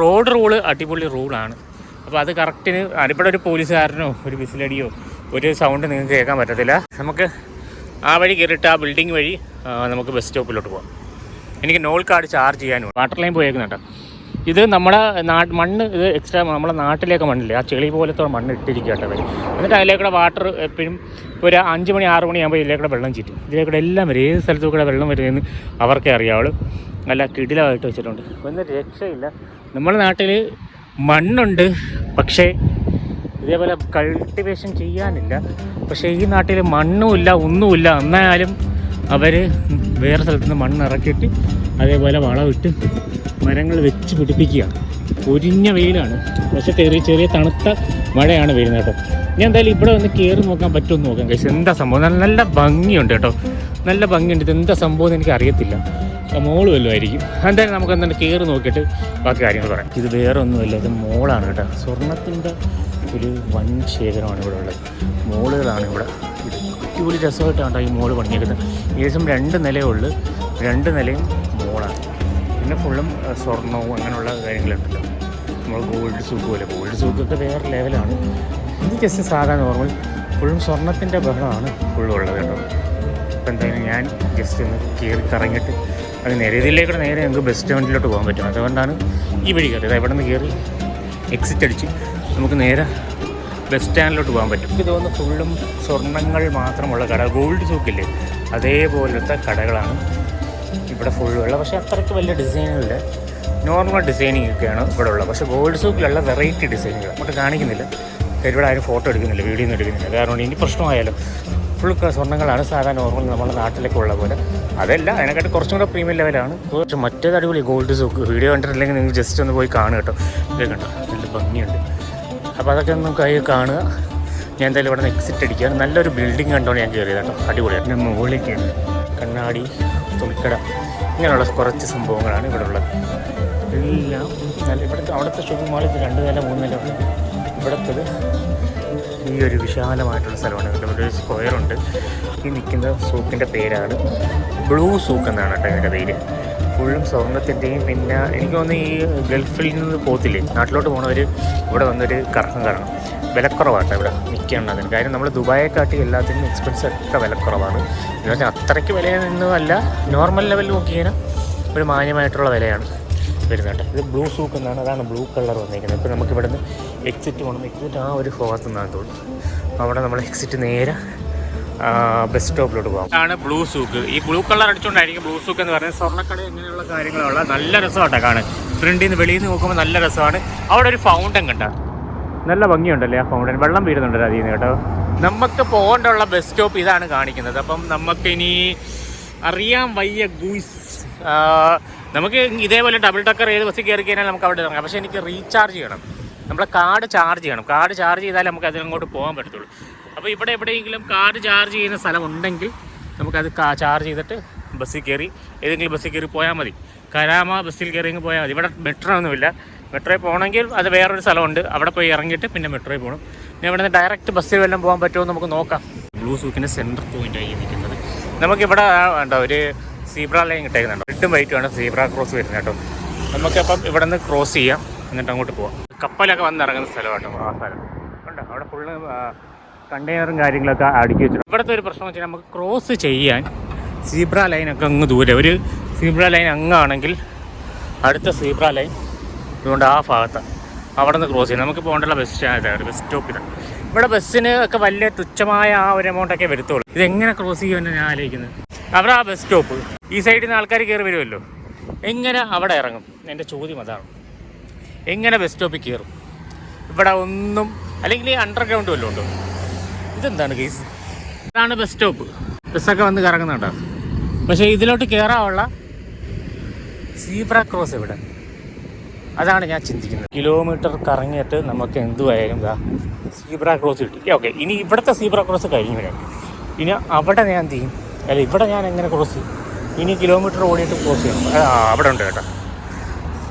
റോഡ് റൂൾ അടിപൊളി റൂളാണ് അപ്പോൾ അത് കറക്റ്റിന് ഇവിടെ ഒരു പോലീസുകാരനോ ഒരു വിസിലടിയോ ഒരു സൗണ്ട് നിങ്ങൾക്ക് കേൾക്കാൻ പറ്റത്തില്ല. നമുക്ക് ആ വഴി കയറിയിട്ട് ആ ബിൽഡിംഗ് വഴി നമുക്ക് ബസ് സ്റ്റോപ്പിലോട്ട് പോകാം എനിക്ക് നോൾ കാർഡ് ചാർജ് ചെയ്യാനും വാട്ടർ ലൈൻ പോയേക്കുന്നുണ്ട്. ഇത് നമ്മുടെ നാട്ട് മണ്ണ് ഇത് എക്സ്ട്രാ നമ്മുടെ നാട്ടിലേക്ക് മണ്ണില്ലേ ആ ചെളി പോലത്തെ മണ്ണ് ഇട്ടിരിക്കട്ടെ എന്നിട്ട് അതിലേക്കൂടെ വാട്ടർ എപ്പോഴും ഒരു അഞ്ച് മണി ആറ് മണിയാകുമ്പോൾ ഇതിലേക്കൂടെ വെള്ളം ചീറ്റും. ഇതിലേക്കൂടെ എല്ലാം വരും. ഏത് സ്ഥലത്തു കൂടെ വെള്ളം വരുമെന്ന് അവർക്കേ അറിയാവുള്ളൂ. നല്ല കിടിലമായിട്ട് വെച്ചിട്ടുണ്ട്. ഒന്നും രക്ഷയില്ല. നമ്മുടെ നാട്ടിൽ മണ്ണുണ്ട് പക്ഷേ ഇതേപോലെ കൾട്ടിവേഷൻ ചെയ്യാനില്ല. പക്ഷേ ഈ നാട്ടിൽ മണ്ണുമില്ല ഒന്നുമില്ല. എന്നാലും അവർ വേറെ സ്ഥലത്ത് നിന്ന് മണ്ണ് ഇറക്കിയിട്ട് അതേപോലെ വളമിട്ട് മരങ്ങൾ വെച്ച് പിടിപ്പിക്കുകയാണ് പൊരിഞ്ഞ വെയിലാണ്. പക്ഷെ ചെറിയ ചെറിയ തണുത്ത മഴയാണ് വരുന്നത് കേട്ടോ. ഞാൻ എന്തായാലും ഇവിടെ വന്ന് കയറി നോക്കാൻ പറ്റുമെന്ന് നോക്കാം. കഴിച്ചു എന്താ സംഭവം? നല്ല നല്ല ഭംഗിയുണ്ട് കേട്ടോ. നല്ല ഭംഗിയുണ്ട്. ഇത് എന്താ സംഭവം എന്ന് എനിക്ക് അറിയത്തില്ല മോൾ വല്ലതുമായിരിക്കും എന്തായാലും നമുക്ക് എന്തായാലും കയറി നോക്കിയിട്ട് ബാക്കി കാര്യങ്ങൾ പറയാം. ഇത് വേറെ ഒന്നുമല്ല ഇത് മോളാണ് കേട്ടോ. സ്വർണത്തിന്റെ ഒരു വൻ ശേഖരമാണ് ഇവിടെ ഉള്ളത്. മോളുകളാണ് ഇവിടെ. അടിപൊളി രസമായിട്ടാണ് ഈ മോൾ പണിയെടുക്കുന്നത്. ഏകദേശം രണ്ട് നിലയുള്ളു രണ്ട് നിലയും മോളാണ്. പിന്നെ ഫുള്ളും സ്വർണവും അങ്ങനെയുള്ള കാര്യങ്ങളുണ്ടല്ലോ. നമ്മൾ ഗോൾഡ് സൂക്ക് പോലെ. ഗോൾഡ് സൂക്കൊക്കെ വേറെ ലെവലാണ് ഇത് ജസ്റ്റ് സാധാ നോർമൽ ഫുള്ളും സ്വർണത്തിന്റെ ബഹളമാണ് ഫുള്ളും ഉള്ളത് കേട്ടോ. അപ്പോൾ എന്തായാലും ഞാൻ ജസ്റ്റ് ഒന്ന് കയറി കറങ്ങിയിട്ട് അത് നേരെ ഇതിലേക്കൂടെ നേരെ ഞങ്ങൾക്ക് ബസ് സ്റ്റാൻഡിലോട്ട് പോകാൻ പറ്റും. അതുകൊണ്ടാണ് ഈ വഴി കയറിയത് ഇവിടെ നിന്ന് കയറി എക്സിറ്റ് അടിച്ച് നമുക്ക് നേരെ ബസ് സ്റ്റാൻഡിലോട്ട് പോകാൻ പറ്റും. എനിക്ക് തോന്നുന്നു ഫുള്ളും സ്വർണങ്ങൾ മാത്രമുള്ള കട ഗോൾഡ് സൂക്കില്ലേ അതേപോലത്തെ കടകളാണ് ഇവിടെ ഫുള്ളും ഉള്ളത്. പക്ഷേ അത്രയ്ക്ക് വലിയ ഡിസൈനുകളില്ല നോർമൽ ഡിസൈനിങ് ഒക്കെയാണ് ഇവിടെ ഉള്ളത്. പക്ഷേ ഗോൾഡ് സൂക്കിലുള്ള വെറൈറ്റി ഡിസൈനുകൾ നമുക്ക് കാണിക്കുന്നില്ല. ഇവിടെ ആരും ഫോട്ടോ എടുക്കുന്നില്ല വീഡിയോ ഒന്നും എടുക്കുന്നില്ല. കാരണം ഇനി പ്രശ്നമായാലും ഫുൾ സ്വർണങ്ങളാണ് സാധാരണ നോർമൽ നമ്മുടെ നാട്ടിലൊക്കെ ഉള്ള പോലെ. അതല്ല അതിനെക്കാട്ടി കുറച്ചും കൂടെ പ്രീമിയം ലെവലാണ് മറ്റേത് അടിപൊളി ഗോൾഡ് സൂക്ക് വീഡിയോ കണ്ടിട്ടില്ലെങ്കിൽ നിങ്ങൾ ജസ്റ്റ് ഒന്ന് പോയി കാണുക കേട്ടോ. ഇത് കണ്ടോ? നല്ല ഭംഗിയുണ്ട്. അപ്പോൾ അതൊക്കെ ഒന്ന് കൈ കാണുക. ഞാൻ എന്തായാലും ഇവിടെ നിന്ന് എക്സിറ്റ് അടിക്കുക. നല്ലൊരു ബിൽഡിംഗ് കണ്ടോ ഞാൻ കയറിയത് കേട്ടോ അടിപൊളിയാണ് ഞാൻ മുകളിലേക്ക് കണ്ണാടി തുണിക്കട ഇങ്ങനെയുള്ള കുറച്ച് സംഭവങ്ങളാണ് ഇവിടെ ഉള്ളത്. എല്ലാം നല്ല ഇവിടുത്തെ അവിടുത്തെ ഷോപ്പിംഗ് മാളിൽ രണ്ട് നില മൂന്ന് നില ഉണ്ട്. ഇവിടുത്തത് ഈ ഒരു വിശാലമായിട്ടുള്ള സ്ഥലമാണ്. ഇവിടെ ഒരു സ്ക്വയറുണ്ട് ഈ നിൽക്കുന്ന സൂക്കിന്റെ പേരാണ്. ബ്ലൂ സൂക്ക് എന്നാണ് കേട്ടോ ഇതിന്റെ പേര്. ഫുള്ളും സ്വർണത്തിന്റെയും. പിന്നെ എനിക്ക് തോന്നുന്നു ഈ ഗൾഫിൽ നിന്ന് പോകത്തില്ലേ? നാട്ടിലോട്ട് പോണവർ ഇവിടെ വന്നൊരു കറക്കം കാരണം. വിലക്കുറവാട്ടോ ഇവിടെ മിക്കുള്ളതിന് കാര്യം നമ്മൾ ദുബായെക്കാട്ടി എല്ലാത്തിനും എക്സ്പെൻസ് ഒക്കെ വിലക്കുറവാണ്. എന്ന് പറഞ്ഞാൽ അത്രയ്ക്ക് വിലയൊന്നും അല്ല. നോർമൽ ലെവലിൽ നോക്കിയാൽ ഒരു മാന്യമായിട്ടുള്ള വിലയാണ് വരുന്നുണ്ട് ഇത് ബ്ലൂ സൂക്ക് എന്നാണ്. അതാണ് ബ്ലൂ കളർ വന്നിരിക്കുന്നത്. ഇപ്പോൾ നമുക്ക് ഇവിടുന്ന് എക്സിറ്റ് പോകണം എക്സിറ്റ് ആ ഒരു ഭാഗത്തു നിന്നാണ് തോന്നുന്നു. അവിടെ നമ്മൾ എക്സിറ്റ് നേരെ ബസ് സ്റ്റോപ്പിലോട്ട് പോകാം ആണ് ബ്ലൂ സൂക്ക് ഈ ബ്ലൂ കളർ അടിച്ചുകൊണ്ടായിരിക്കും ബ്ലൂ സൂക്ക് എന്ന് പറയുന്നത്. സ്വർണക്കട ഇങ്ങനെയുള്ള കാര്യങ്ങളുള്ള നല്ല രസമാട്ടോ കാണാൻ. ഫ്രണ്ടിൽ നിന്ന് വെളിയിൽ നിന്ന് നോക്കുമ്പോൾ നല്ല രസമാണ്. അവിടെ ഒരു ഫൗണ്ടൻ കണ്ട. നല്ല ഭംഗിയുണ്ടല്ലേ ആ ഫൗണ്ടൻ വെള്ളം വീഴുന്നുണ്ടല്ലോ അതിൽ നിന്ന് കേട്ടോ. നമുക്ക് പോകേണ്ടുള്ള ബസ് സ്റ്റോപ്പ് ഇതാണ് കാണിക്കുന്നത്. അപ്പം നമുക്ക് ഇനി അറിയാൻ വയ്യ ഗൂസ് നമുക്ക് ഇതേപോലെ ഡബിൾ ടക്കർ ഏത് ബസ്സിൽ കയറി കഴിഞ്ഞാൽ നമുക്ക് അവിടെ ഇറങ്ങാം. പക്ഷേ എനിക്ക് റീചാർജ് ചെയ്യണം. നമ്മളെ കാർഡ് ചാർജ് ചെയ്യണം. കാർഡ് ചാർജ് ചെയ്താലേ നമുക്ക് അതിലങ്ങോട്ട് പോകാൻ പറ്റത്തുള്ളൂ. അപ്പോൾ ഇവിടെ എവിടെയെങ്കിലും കാർ ചാർജ് ചെയ്യുന്ന സ്ഥലം ഉണ്ടെങ്കിൽ നമുക്കത് ചാർജ് ചെയ്തിട്ട് ബസ്സിൽ കയറി ഏതെങ്കിലും ബസ്സിൽ കയറി പോയാൽ മതി. കരാമ ബസ്സിൽ കയറി പോയാൽ മതി. ഇവിടെ മെട്രോ ഒന്നുമില്ല മെട്രോയിൽ പോകണമെങ്കിൽ അത് വേറൊരു സ്ഥലമുണ്ട്. അവിടെ പോയി ഇറങ്ങിയിട്ട് പിന്നെ മെട്രോയിൽ പോകണം. പിന്നെ ഇവിടെ നിന്ന് ഡയറക്റ്റ് ബസ്സിൽ വല്ലതും പോകാൻ പറ്റുമോ എന്ന് നമുക്ക് നോക്കാം. ബ്ലൂ സൂക്കിന്റെ സെന്റർ പോയിന്റായി നിൽക്കുന്നത്. നമുക്കിവിടെ വേണ്ട ഒരു സീബ്ര ലൈൻ കിട്ടേക്കുന്നുണ്ട് റെഡും വൈറ്റുമാണ് സീബ്ര ക്രോസ് വരുന്നത് കേട്ടോ. നമുക്കപ്പം ഇവിടെ നിന്ന് ക്രോസ് ചെയ്യാം. എന്നിട്ട് അങ്ങോട്ട് പോവാം. കപ്പലൊക്കെ വന്നിറങ്ങുന്ന സ്ഥലമാണ് ആ സ്ഥലം. ഉണ്ട് അവിടെ ഫുള്ള് കണ്ടെയ്നറും കാര്യങ്ങളൊക്കെ അടുക്കി വെച്ചിട്ടുണ്ട്. ഇവിടുത്തെ ഒരു പ്രശ്നം വെച്ചാൽ നമുക്ക് ക്രോസ് ചെയ്യാൻ സീബ്ര ലൈനൊക്കെ അങ്ങ് ദൂരെ. ഒരു സീബ്ര ലൈൻ അങ്ങാണെങ്കിൽ അടുത്ത സീബ്ര ലൈൻ ഇതുകൊണ്ട് ആ ഭാഗത്ത് അവിടെ നിന്ന് ക്രോസ് ചെയ്യും. നമുക്ക് പോകേണ്ടുള്ള ബസ് സ്റ്റാൻഡ് ബസ് സ്റ്റോപ്പ് ഇതാണ്. ഇവിടെ ബസ്സിന് ഒക്കെ വലിയ തുച്ഛമായ ആ ഒരു എമൗണ്ടൊക്കെ വരുത്തുള്ളൂ. ഇതെങ്ങനെ ക്രോസ് ചെയ്യുമെന്ന് ഞാൻ ആലോചിക്കുന്നത്. അവിടെ ആ ബസ് സ്റ്റോപ്പ് ഈ സൈഡിൽ നിന്ന് ആൾക്കാർ കയറി വരുമല്ലോ. എങ്ങനെ അവിടെ ഇറങ്ങും? എന്റെ ചോദ്യം അതാണ്. എങ്ങനെ ബസ് സ്റ്റോപ്പിൽ കയറും ഇവിടെ ഒന്നും അല്ലെങ്കിൽ ഈ അണ്ടർഗ്രൗണ്ട് വല്ലതും ഉണ്ടോ? ഇതെന്താണ് കേസ് ഇതാണ് ബസ് സ്റ്റോപ്പ് ബസ്സൊക്കെ വന്ന് കറങ്ങുന്നുണ്ടോ പക്ഷേ ഇതിലോട്ട് കയറാനുള്ള സീബ്ര ക്രോസ് ഇവിടെ അതാണ് ഞാൻ ചിന്തിക്കുന്നത്. കിലോമീറ്റർ കറങ്ങിയിട്ട് നമുക്ക് എന്തുമായാലും ഇതാ സീബ്ര ക്രോസ് കിട്ടി. ഓക്കെ ഇനി ഇവിടുത്തെ സീബ്ര ക്രോസ് കഴിഞ്ഞു വരാം. ഇനി അവിടെ ഞാൻ എന്ത് ചെയ്യും? അല്ല ഇവിടെ ഞാൻ എങ്ങനെ ക്രോസ് ചെയ്യും? ഇനി കിലോമീറ്റർ ഓടിയിട്ട് ക്രോസ് ചെയ്യണം. അവിടെ ഉണ്ട് കേട്ടോ.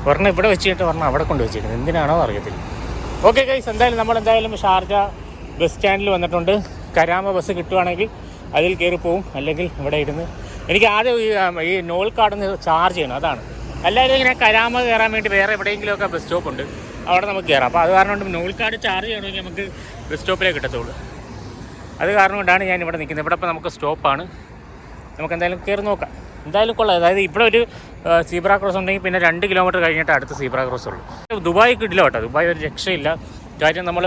ഒരെണ്ണം ഇവിടെ വെച്ചിട്ട് ഒരെണ്ണം അവിടെ കൊണ്ട് വെച്ചിരിക്കുന്നത് എന്തിനാണോ അറിയത്തില്ല. ഓക്കെ ഗൈസ് എന്തായാലും നമ്മൾ എന്തായാലും ഷാർജ ബസ് സ്റ്റാൻഡിൽ വന്നിട്ടുണ്ട്. കരാമ ബസ് കിട്ടുവാണെങ്കിൽ അതിൽ കയറി പോവും. അല്ലെങ്കിൽ ഇവിടെ ഇരുന്ന് എനിക്ക് ആദ്യം ഈ, ഈ നോൾ കാർഡ് ഒന്ന് ചാർജ് ചെയ്യണം. അതാണ്. അല്ലാതെ ഇങ്ങനെ കരാമ കയറാൻ വേണ്ടി വേറെ എവിടെയെങ്കിലുമൊക്കെ ബസ് സ്റ്റോപ്പ് ഉണ്ട് അവിടെ നമുക്ക് കയറാം. അപ്പോൾ അത് കാരണം കൊണ്ട് നോൾ കാർഡ് ചാർജ് ചെയ്യണമെങ്കിൽ നമുക്ക് ബസ് സ്റ്റോപ്പിലേ കിട്ടത്തുള്ളൂ. അത് കാരണം കൊണ്ടാണ് ഞാൻ ഇവിടെ നിൽക്കുന്നത്. ഇവിടെ ഇപ്പോൾ നമുക്ക് സ്റ്റോപ്പാണ്. നമുക്ക് എന്തായാലും കയറി നോക്കാം. എന്തായാലും കൊള്ളാം. അതായത് ഇവിടെ ഒരു സീബ്ര ക്രോസ് ഉണ്ടെങ്കിൽ പിന്നെ രണ്ട് കിലോമീറ്റർ കഴിഞ്ഞിട്ട് അടുത്ത സീബ്ര ക്രോസ് ഉള്ളൂ. ദുബായ് കിട്ടില്ല കേട്ടോ. ദുബായ് ഒരു രക്ഷയില്ല. കാര്യം നമ്മൾ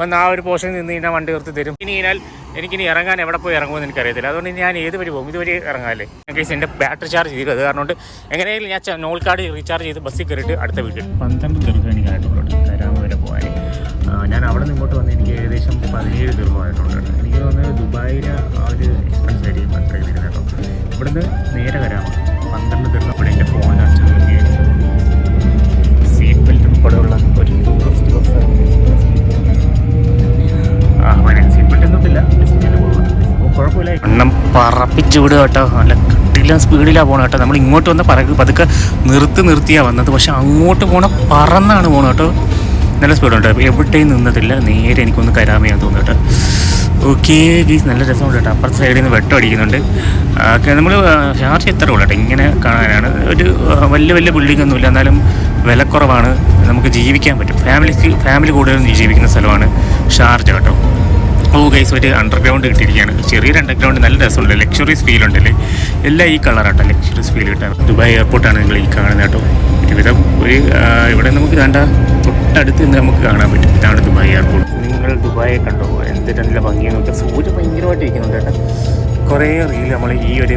വന്ന് ആ ഒരു പോർഷനിൽ നിന്ന് കഴിഞ്ഞാൽ വണ്ടി നിർത്തി തരും. ഇനി കഴിഞ്ഞാൽ എനിക്കിനി ഇറങ്ങാൻ എവിടെ പോയി ഇറങ്ങുമെന്ന് എനിക്കറിയത്തില്ല. അതുകൊണ്ട് ഞാൻ ഏത് വഴി പോകും? ഇതുവരെ ഇറങ്ങാമല്ലേ കേസ് എന്റെ ബാറ്ററി ചാർജ് ചെയ്തു അത് കാരണം എങ്ങനെയെങ്കിലും ഞാൻ നോൾ കാർഡ് റീചാർജ് ചെയ്ത് ബസ്സിൽ കയറിയിട്ട് അടുത്ത വീട്ടിൽ. പന്ത്രണ്ട് ദീർഘം എനിക്കായിട്ടുള്ളൂ കരാമ വരെ പോകാൻ. ഞാൻ അവിടെ നിന്ന് ഇങ്ങോട്ട് വന്ന് എനിക്ക് ഏകദേശം പതിനേഴ് ദീർഘമായിട്ടുണ്ട് എനിക്ക് തോന്നുന്നത് ദുബായിലെ ആ ഒരു എക്സ്പെൻസ് ആയിരിക്കും അത്രയും വരുന്നത് ഇവിടുന്ന് നേരെ വരാം എണ്ണം പറപ്പിച്ച് വിടുക കേട്ടോ. നല്ല കിട്ടില്ല സ്പീഡിലാണ് പോകണം കേട്ടോ. നമ്മൾ ഇങ്ങോട്ട് വന്ന പറക്ക് പതുക്കെ നിർത്തി നിർത്തിയാണ് വന്നത്. പക്ഷെ അങ്ങോട്ട് പോണ പറന്നാണ് പോകണം കേട്ടോ. നല്ല സ്പീഡുണ്ട് എവിടെയും നിന്നതില്ല. നേരെ എനിക്കൊന്ന് കരാമയാന്ന് തോന്നുന്നു കേട്ടോ. ഓക്കെ ഗീസ് നല്ല രസമുണ്ട് കേട്ടോ. അപ്പുറത്തെ സൈഡിൽ നിന്ന് വെട്ടം അടിക്കുന്നുണ്ട്. നമ്മൾ ചാർജ് എത്ര ഉള്ളൂ കേട്ടോ. ഇങ്ങനെ കാണാനാണ്. ഒരു വലിയ വലിയ ബിൽഡിംഗ് ഒന്നുമില്ല. എന്നാലും വിലക്കുറവാണ്. നമുക്ക് ജീവിക്കാൻ പറ്റും. ഫാമിലിക്ക് ഫാമിലി കൂടുതലും ജീവിക്കുന്ന സ്ഥലമാണ് ഷാർജ കേട്ടോ. ഓ ഗൈസ് ഒരു അണ്ടർഗ്രൗണ്ട് കിട്ടിയിരിക്കുകയാണ്. ചെറിയൊരു അണ്ടർഗ്രൗണ്ട് നല്ല രസമുണ്ട്. ലക്ഷറീസ് ഫീൽ ഉണ്ടല്ലേ? എല്ലാം ഈ കളറാട്ടോ ലക്ഷറീസ് ഫീൽ കിട്ടാൻ ദുബായ് എയർപോർട്ടാണ് നിങ്ങൾ ഈ കാണുന്നത് കേട്ടോ. ഒരുവിധം ഒരു ഇവിടെ നമുക്ക് കണ്ട തൊട്ടടുത്ത് നിന്ന് നമുക്ക് കാണാൻ പറ്റും. ഇതാണ് ദുബായ് എയർപോർട്ട് നിങ്ങൾ ദുബായെ കണ്ടോ? എന്ത് നല്ല ഭംഗിയെന്ന് നോക്കുക സൂര്യ ഭയങ്കരമായിട്ട് ഇരിക്കുന്നുണ്ട് കേട്ടോ. കുറേ റീൽ നമ്മൾ ഈ ഒരു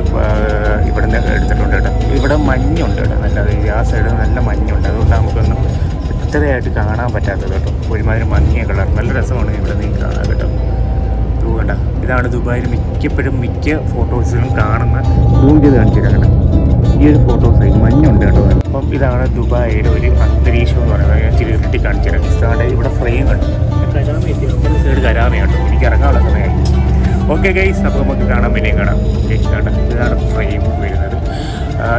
ഇവിടെ നിന്ന് എടുത്തിട്ടുണ്ട് കേട്ടോ. ഇവിടെ മഞ്ഞുണ്ട് കേട്ടോ. നല്ല ആ സൈഡ് നല്ല മഞ്ഞുണ്ട്. അതുകൊണ്ട് നമുക്കൊന്നും ഇത്രയായിട്ട് കാണാൻ പറ്റാത്തത് കേട്ടോ. ഒരുമാതിരി മങ്ങിയ കളർ നല്ല രസമാണ് ഇവിടെ നിന്ന് കാണാൻ കേട്ടോ. വേണ്ട ഇതാണ് ദുബായിൽ മിക്കപ്പോഴും മിക്ക ഫോട്ടോസിലും കാണുന്ന സൂം ചെയ്ത് കാണിച്ചിട്ടാണ് ഈ ഒരു ഫോട്ടോസ് മഞ്ഞുണ്ട് കേട്ടോ. അപ്പം ഇതാണ് ദുബായിയുടെ ഒരു അന്തരീക്ഷം എന്ന് പറയുന്നത്. ഞാൻ ചിരി കാണിച്ചിട്ടുണ്ട് ഇതാണ് ഇവിടെ ഫ്രെയിം ഉണ്ട് കരാമ എത്തി കേട്ടോ എനിക്ക് ഇറങ്ങാനുള്ള സമയമായി. ഓക്കെ ഗൈസ് അപ്പോൾ നമുക്ക് കാണാൻ പിന്നെയും കാണാം. കണ്ട? ഇതാണ് ഫ്രെയിം വരുന്നത്.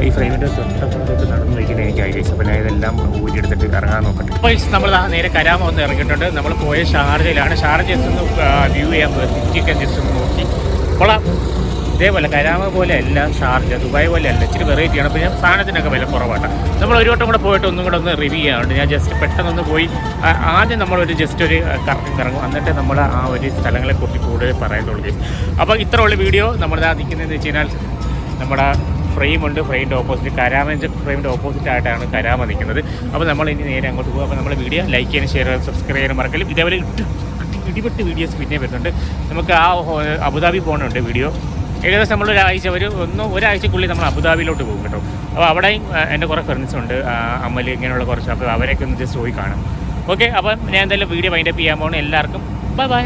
ഈ ഫ്രെയിമിന്റെ തൊട്ടപ്പുറത്തോട്ട് നടന്നു വയ്ക്കുന്ന എനിക്ക് ഐഡിയസ് അപ്പോൾ ഞാൻ ഇതെല്ലാം ഊരിയെടുത്തിട്ട് ഇറങ്ങാൻ നോക്കട്ടെ. അപ്പോൾ നമ്മൾ നേരെ കരാമ ഒന്ന് ഇറങ്ങിയിട്ടുണ്ട്. നമ്മൾ പോയ ഷാർജയിലാണ്. ഷാർജ ജസ്റ്റ് ഒന്ന് വ്യൂ ചെയ്യാൻ പോയി സിറ്റിയൊക്കെ ജസ്റ്റ് ഒന്ന് നോക്കി. കൊള്ളാം. ഇതേപോലെ കരാമ പോലെ അല്ല ഷാർജ ദുബായ് പോലെ അല്ല ഇച്ചിരി വെറൈറ്റിയാണ് ഞാൻ സാധനത്തിനൊക്കെ വില കുറവാണ്. നമ്മൾ ഒരു വട്ടം കൂടെ പോയിട്ട് ഒന്നും കൂടെ ഒന്ന് റിവ്യൂ ചെയ്യാറുണ്ട് ഞാൻ ജസ്റ്റ് പെട്ടെന്നൊന്ന് പോയി. ആദ്യം നമ്മളൊരു ജസ്റ്റ് ഒരു കറങ്ങി കറങ്ങും. എന്നിട്ട് നമ്മൾ ആ ഒരു സ്ഥലങ്ങളെക്കുറിച്ച് കൂടുതൽ പറയാൻ തുടങ്ങി അപ്പോൾ ഇത്ര ഉള്ള വീഡിയോ. നമ്മുടെ നിൽക്കുന്നതെന്ന് വെച്ച് കഴിഞ്ഞാൽ നമ്മുടെ ഫ്രെയിമുണ്ട് ഫ്രെയിമിന്റെ ഓപ്പോസിറ്റ്. കരാമന്റെ ഫ്രെയിമിന്റെ ഓപ്പോസിറ്റ് ആയിട്ടാണ് കരാമ നിൽക്കുന്നത് അപ്പോൾ നമ്മൾ ഇനി നേരെ അങ്ങോട്ട് പോകും അപ്പോൾ നമ്മുടെ വീഡിയോ ലൈക്ക് ചെയ്യാനും ഷെയർ ചെയ്യാനും സബ്സ്ക്രൈബ് ചെയ്യാനും മറക്കലും ഇതേപോലെ ഇടിപെട്ട് വീഡിയോസ് പിന്നെ വരുന്നുണ്ട്. നമുക്ക് ആ അബുദാബി പോകുന്നുണ്ട് വീഡിയോ ഏകദേശം നമ്മൾ ഒരാഴ്ച ഒരു ഒന്ന് ഒരാഴ്ചക്കുള്ളിൽ നമ്മൾ അബുദാബിയിലോട്ട് പോകും കേട്ടോ. അപ്പോൾ അവിടെയും എന്റെ കുറേ ഫ്രണ്ട്സ് ഉണ്ട്. അമ്മൽ ഇങ്ങനെയുള്ള കുറച്ച് അപ്പോൾ അവരെയൊക്കെ ഒന്ന് ജസ്റ്റ് പോയി കാണാം. ഓക്കെ അപ്പം ഞാൻ എന്തായാലും വീഡിയോ വൈൻഡപ്പ് ചെയ്യാൻ പോകണം എല്ലാവർക്കും ബൈ ബൈ